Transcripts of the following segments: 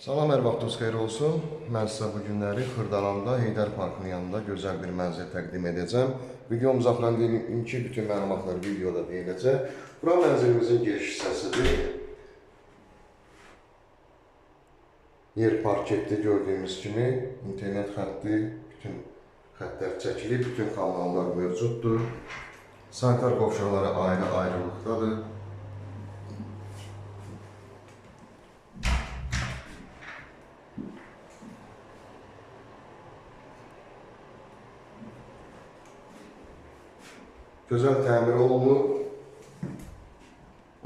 Salam, hər vaxtınız xeyir olsun. Mən sizə bu günləri Xırdalanda Heydər Parkının yanında gözəl bir mənzil təqdim edəcəm. Videomuz deyim ki, bütün məlumatlar videoda deyiləcək. Bura mənzilimizin giriş hissəsidir. Yer parketli gördüyümüz kimi internet xətti, bütün xəttlər çəkilib, bütün kanallar mövcuddur. Sanitar qovşaqları ayrı ayrılıqdadır. Gözəl təmir olunub.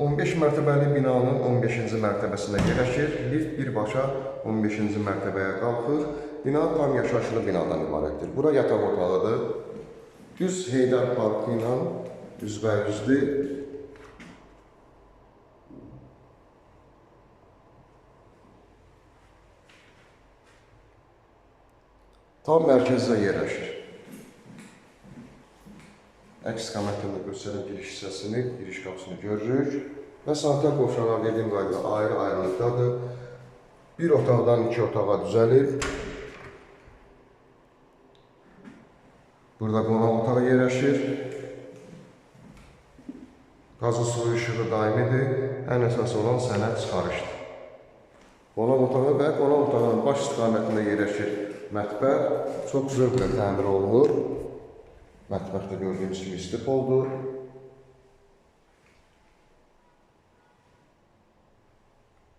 15 mərtəbəli binanın 15-ci mərtəbəsində yerləşir. Lift birbaşa 15-ci mərtəbəyə qalxır. Bina tam yaşayışlı binadan ibarətdir. Bura yataq otağıdır. Düz Heydər Parkı ilə üzbəyüzdür. Tam mərkəzdə yerləşir. Əks istiqamətində göstərən giriş hissəsini, giriş qapısını görürük. Və sanitar qovşaqlar dediyim qaydada ayrı ayrılıqdadır. Bir otaqdan iki otağa düzəlib. Burada qonaq otağı yerləşir. Qazı suyu işığı daimidir. Ən əsas olan sənəd çıxarışdır. Qonaq otağı və qonaq otağının baş istiqamətində yerləşir mətbəx. Çox zövqlə təmir olunur. Mətbəxdə gördüyünüz kimi istif oldu.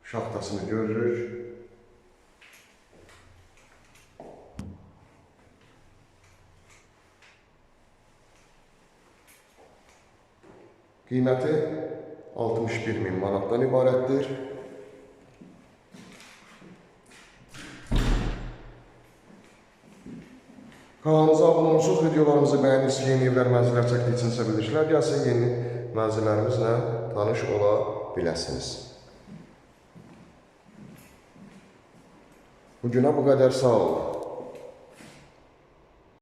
Şaxtasını görürük. Qiyməti 61 min manatdan ibarətdir. Kanalımıza abunə olmusunuz, videolarımızı bəyənirsiniz, yeni evlər, mənzillər çəkdikçinizsə bildirişlər gəlsin, yeni mənzillərimizlə tanış ola biləsiniz. Bugünə bu qədər sağ olun.